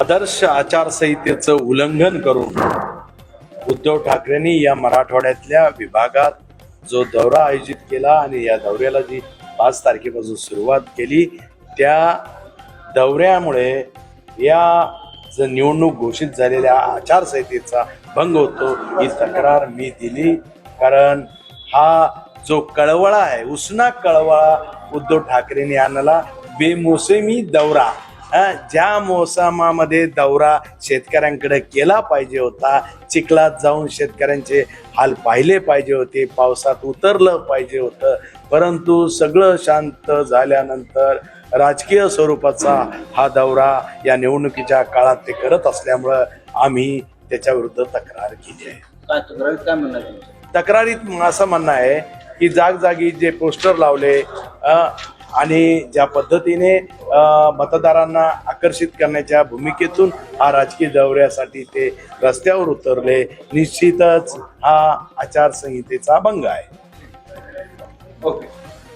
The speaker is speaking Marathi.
आदर्श आचारसंहितेचं उल्लंघन करून उद्धव ठाकरेंनी या मराठवाड्यातल्या विभागात जो दौरा आयोजित केला आणि या दौऱ्याला जी पाच तारखेपासून सुरुवात केली त्या दौऱ्यामुळे या जर निवडणूक घोषित झालेल्या आचारसंहितेचा भंग होतो ही तक्रार मी दिली. कारण हा जो कळवळा आहे उसना कळवळा उद्धव ठाकरेंनी आणला बेमोसमी दौरा. ज्या मोसमामध्ये दौरा शेतकऱ्यांकडे केला पाहिजे होता चिखलात जाऊन शेतकऱ्यांचे हाल पाहिले पाहिजे होते पावसात उतरलं पाहिजे होतं परंतु सगळं शांत झाल्यानंतर राजकीय स्वरूपाचा हा दौरा या निवडणुकीच्या काळात ते करत असल्यामुळं आम्ही त्याच्या विरुद्ध तक्रार केली आहे. काय तक्रारीत काय म्हणणं आहे तुमचं? तक्रारीत असं म्हणणं आहे की जागजागी जे पोस्टर लावले अ, आणि ज्या पद्धतीने मतदारांना आकर्षित करण्याच्या भूमिकेतून हा राजकीय दौऱ्यासाठी ते रस्त्यावर उतरले निश्चितच हा आचारसंहितेचा भंग आहे. ओके.